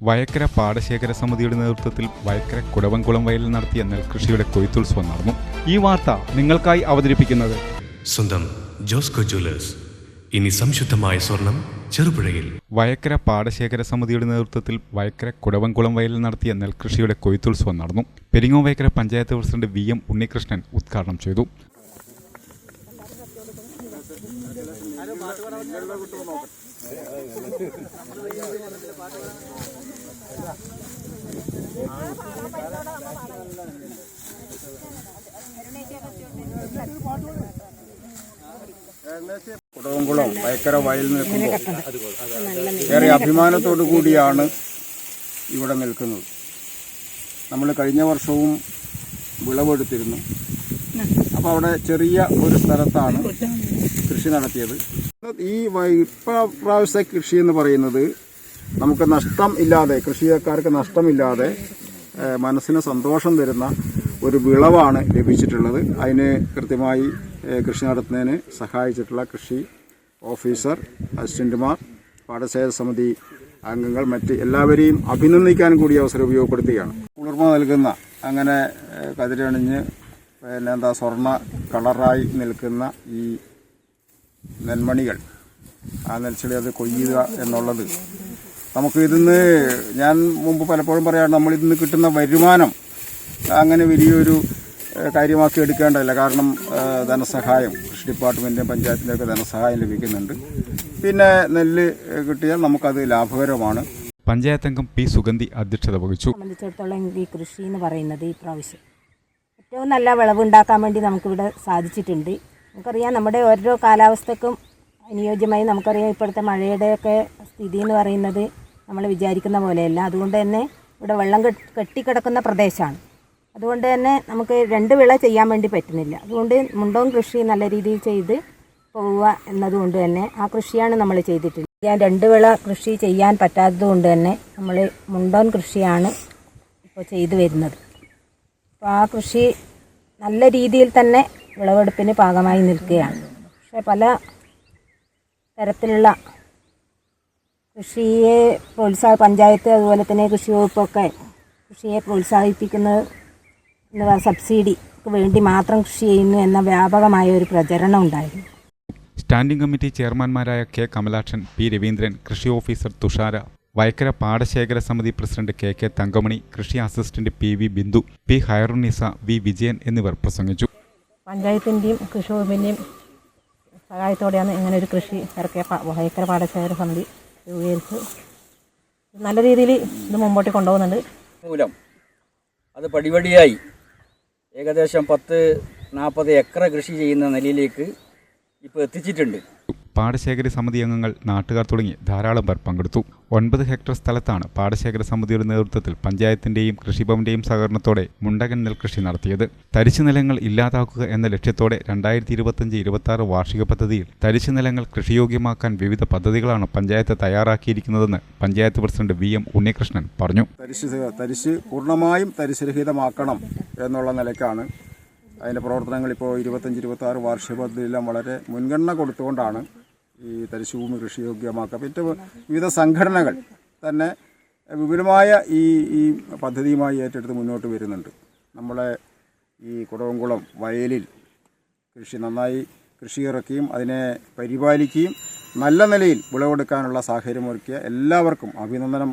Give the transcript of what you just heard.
വയക്കര പാടശേഖര സമിതിയുടെ നേതൃത്വത്തിൽ വയക്കര കുടവൻകുളം വയലിൽ നടത്തിയ നെൽകൃഷിയുടെ കൊയ്ത്തുത്സവം നടന്നു. ഈ വാർത്ത നിങ്ങൾക്കായി അവതരിപ്പിക്കുന്നത് സ്വന്തം ജോസ്കോ ജ്വല്ലേഴ്സ്. ഇനി സംശുദ്ധമായ സ്വർണം ചെറുപുഴയിൽ. വയക്കര പാടശേഖര സമിതിയുടെ നേതൃത്വത്തിൽ വയക്കര കുടവൻകുളം വയലിൽ നടത്തിയ നെൽകൃഷിയുടെ കൊയ്ത്തുത്സവം നടന്നു. Peringo Vayakkara panchayat president V M Unnikrishnan ഉദ്ഘാടനം ചെയ്തു. കുടവൻകുളം വയക്കര വയൽ നിൽക്കുമ്പോൾ ഏറെ അഭിമാനത്തോടു കൂടിയാണ് ഇവിടെ നിൽക്കുന്നത്. നമ്മൾ കഴിഞ്ഞ വർഷവും വിളവെടുത്തിരുന്നു. അപ്പോൾ അവിടെ ചെറിയ ഒരു സ്ഥലത്താണ് കൃഷി നടത്തിയത്. ഈ വ- ഇപ്പ പ്രാവശ്യത്തെ കൃഷി എന്ന് പറയുന്നത് നമുക്ക് നഷ്ടം ഇല്ലാതെ കൃഷിക്കാർക്ക് നഷ്ടമില്ലാതെ മനസ്സിന് സന്തോഷം തരുന്ന ഒരു വിളവാണ് ലഭിച്ചിട്ടുള്ളത്. അതിന് കൃത്യമായി കൃഷി നടത്തുന്നതിന് സഹായിച്ചിട്ടുള്ള കൃഷി ഓഫീസർ അസിസ്റ്റന്റുമാർ പാടശേഖര സമിതി അംഗങ്ങൾ മറ്റ് എല്ലാവരെയും അഭിനന്ദിക്കാൻ കൂടി അവസരം ഉപയോഗപ്പെടുത്തുകയാണ്. കുളിർമ നൽകുന്ന അങ്ങനെ കതിരണിഞ്ഞ് പിന്നെ എന്താ സ്വർണ കളറായി നിൽക്കുന്ന ഈ നെൽമണികൾ ആ നെൽച്ചെടി അത് കൊയ്യുക എന്നുള്ളത്. നമുക്ക് ഇതിന്ന് ഞാൻ മുമ്പ് പലപ്പോഴും പറയാറ് നമ്മൾ ഇതിന്ന് കിട്ടുന്ന വരുമാനം അങ്ങനെ വലിയൊരു കാര്യമാക്കി എടുക്കേണ്ടതില്ല. കാരണം ധനസഹായം കൃഷി ഡിപ്പാർട്ട്മെന്റിന്റെയും പഞ്ചായത്തിന്റെയൊക്കെ ധനസഹായം ലഭിക്കുന്നുണ്ട്. പിന്നെ നെല്ല് കിട്ടിയാൽ നമുക്കത് ലാഭകരമാണ്. പഞ്ചായത്ത് അംഗം പി സുഗന്ധി അധ്യക്ഷത വഹിച്ചു. സംബന്ധിച്ചിടത്തോളം ഈ കൃഷി എന്ന് പറയുന്നത് ഈ പ്രാവശ്യം ഏറ്റവും നല്ല വിളവ് ഉണ്ടാക്കാൻ വേണ്ടി നമുക്കിവിടെ സാധിച്ചിട്ടുണ്ട്. നമുക്കറിയാം നമ്മുടെ ഓരോ കാലാവസ്ഥക്കും അനുയോജ്യമായി നമുക്കറിയാം ഇപ്പോഴത്തെ മഴയുടെയൊക്കെ സ്ഥിതി എന്ന് പറയുന്നത് നമ്മൾ വിചാരിക്കുന്ന പോലെയല്ല. അതുകൊണ്ട് തന്നെ ഇവിടെ വെള്ളം കെട്ട് കെട്ടിക്കിടക്കുന്ന പ്രദേശമാണ്. അതുകൊണ്ട് തന്നെ നമുക്ക് രണ്ട് വിള ചെയ്യാൻ വേണ്ടി പറ്റുന്നില്ല. അതുകൊണ്ട് മുണ്ടോം കൃഷി നല്ല രീതിയിൽ ചെയ്ത് പോവുക എന്നതുകൊണ്ട് തന്നെ ആ കൃഷിയാണ് നമ്മൾ ചെയ്തിട്ടുള്ളത്. ഞാൻ രണ്ട് വിള കൃഷി ചെയ്യാൻ പറ്റാത്തത് കൊണ്ട് തന്നെ നമ്മൾ മുണ്ടോൻ കൃഷിയാണ് ഇപ്പോൾ ചെയ്തു വരുന്നത്. അപ്പോൾ ആ കൃഷി നല്ല രീതിയിൽ തന്നെ വിളവെടുപ്പിന് പാകമായി നിൽക്കുകയാണ്. പക്ഷേ പല തരത്തിലുള്ള കൃഷിയെ പ്രോത്സാഹ പഞ്ചായത്ത് അതുപോലെ തന്നെ കൃഷി വകുപ്പൊക്കെ കൃഷിയെ പ്രോത്സാഹിപ്പിക്കുന്നത് സബ്സിഡിക്ക് വേണ്ടി മാത്രം കൃഷി ചെയ്യുന്നു എന്ന വ്യാപകമായ ഒരു പ്രചരണം ഉണ്ടായിരുന്നു സ്റ്റാൻഡിംഗ് കമ്മിറ്റി ചെയർമാൻമാരായ കെ കമലാക്ഷൻ പി രവീന്ദ്രൻ കൃഷി ഓഫീസർ തുഷാര വയക്കര പാടശേഖര സമിതി പ്രസിഡന്റ് കെ കെ തങ്കമണി കൃഷി assistant P V Bindu P Hairunnisa V Vijayan എന്നിവർ പ്രസംഗിച്ചു. പഞ്ചായത്തിന്റെയും കൃഷി വകുപ്പിന്റെയും സഹായത്തോടെയാണ് ഇങ്ങനെ ഒരു കൃഷി ഇറക്കിയ വയക്കര പാടശേഖര സമിതി രൂപീകരിച്ച് നല്ല രീതിയിൽ ഇത് മുമ്പോട്ട് കൊണ്ടുപോകുന്നുണ്ട്. മൂലം അത് പടിപടിയായി ഏകദേശം പത്ത് നാൽപ്പത് ഏക്കർ കൃഷി ചെയ്യുന്ന നിലയിലേക്ക് ഇപ്പോൾ എത്തിച്ചിട്ടുണ്ട്. പാടശേഖര സമിതി അംഗങ്ങൾ നാട്ടുകാർ തുടങ്ങി ധാരാളം പേർ പങ്കെടുത്തു. ഒൻപത് ഹെക്ടർ സ്ഥലത്താണ് പാടശേഖര സമിതിയുടെ നേതൃത്വത്തിൽ പഞ്ചായത്തിന്റെയും കൃഷിഭവന്റെയും സഹകരണത്തോടെ മുണ്ടകൻ നെൽകൃഷി നടത്തിയത്. തരിശു നിലങ്ങൾ ഇല്ലാതാക്കുക എന്ന ലക്ഷ്യത്തോടെ രണ്ടായിരത്തി ഇരുപത്തഞ്ച് ഇരുപത്തി വാർഷിക പദ്ധതിയിൽ തരിശു നിലങ്ങൾ കൃഷിയോഗ്യമാക്കാൻ വിവിധ പദ്ധതികളാണ് panchayat തയ്യാറാക്കിയിരിക്കുന്നതെന്ന് panchayat president V M Unnikrishnan പറഞ്ഞു. തരിശ് തരിശ് പൂർണമായും തരിശുരഹിതമാക്കണം എന്നുള്ള നിലയ്ക്കാണ് അതിന്റെ പ്രവർത്തനങ്ങൾ ഇപ്പോൾ ഇരുപത്തഞ്ച് ഇരുപത്തി ആറ് വാർഷിക പദ്ധതിയെല്ലാം വളരെ മുൻഗണന കൊടുത്തുകൊണ്ടാണ് ഈ തരിശുഭൂമി കൃഷിയോഗ്യമാക്കുക മറ്റ് വിവിധ സംഘടനകൾ തന്നെ വിപുലമായ ഈ ഈ പദ്ധതിയുമായി ഏറ്റെടുത്ത് മുന്നോട്ട് വരുന്നുണ്ട്. നമ്മളെ ഈ കുടവംകുളം വയലിൽ കൃഷി നന്നായി കൃഷി ഇറക്കുകയും അതിനെ പരിപാലിക്കുകയും നല്ല നിലയിൽ വിളവെടുക്കാനുള്ള സാഹചര്യമൊരുക്കിയ എല്ലാവർക്കും അഭിനന്ദനം.